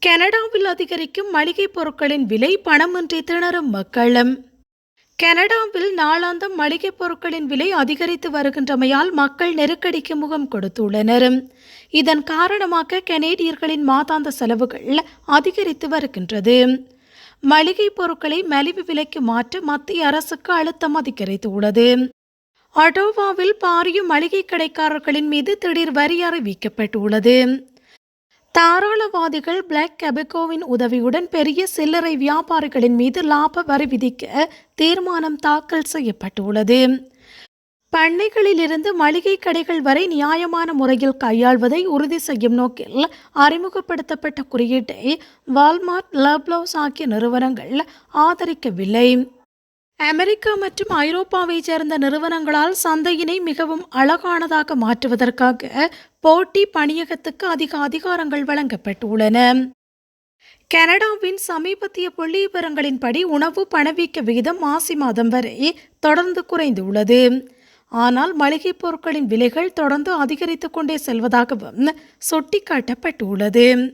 கனடாவில் அதிகரிக்கும் மளிகைப் பொருட்களின் விலை பணமின்றி திணறும் மக்களும். கனடாவில் நாளாந்தம் மளிகைப் பொருட்களின் விலை அதிகரித்து வருகின்றமையால் மக்கள் நெருக்கடிக்கு முகம் கொடுத்துள்ளனர். இதன் காரணமாக கனேடியர்களின் மாதாந்த செலவுகள் அதிகரித்து வருகின்றது. மளிகைப் பொருட்களை மலிவு விலைக்கு மாற்ற மத்திய அரசுக்கு அழுத்தம் அதிகரித்துள்ளது. அடோவாவில் பாரிய மளிகை கடைக்காரர்களின் மீது திடீர் வரி அறிவிக்கப்பட்டுள்ளது. தாராளவாதிகள் பிளாக் கெபெக்கோவின் உதவியுடன் பெரிய சில்லறை வியாபாரிகளின் மீது லாப வரி விதிக்க தீர்மானம் தாக்கல் செய்யப்பட்டுள்ளது. பண்ணைகளிலிருந்து மளிகை கடைகள் வரை நியாயமான முறையில் கையாள்வதை உறுதி செய்யும் நோக்கில் அறிமுகப்படுத்தப்பட்ட குறியீட்டை வால்மார்ட் லப்ளவுஸ் ஆகிய நிறுவனங்கள் ஆதரிக்கவில்லை. அமெரிக்கா மற்றும் ஐரோப்பாவைச் சேர்ந்த நிறுவனங்களால் சந்தையினை மிகவும் அழகானதாக மாற்றுவதற்காக போட்டி பணியகத்துக்கு அதிக அதிகாரங்கள் வழங்கப்பட்டுள்ளன. கனடாவின் சமீபத்திய புள்ளிவிவரங்களின்படி உணவு பணவீக்க விகிதம் மாசி மாதம் வரை தொடர்ந்து குறைந்துள்ளது. ஆனால் மளிகைப் பொருட்களின் விலைகள் தொடர்ந்து அதிகரித்துக் கொண்டே செல்வதாகவும் சுட்டிக்காட்டப்பட்டுள்ளது.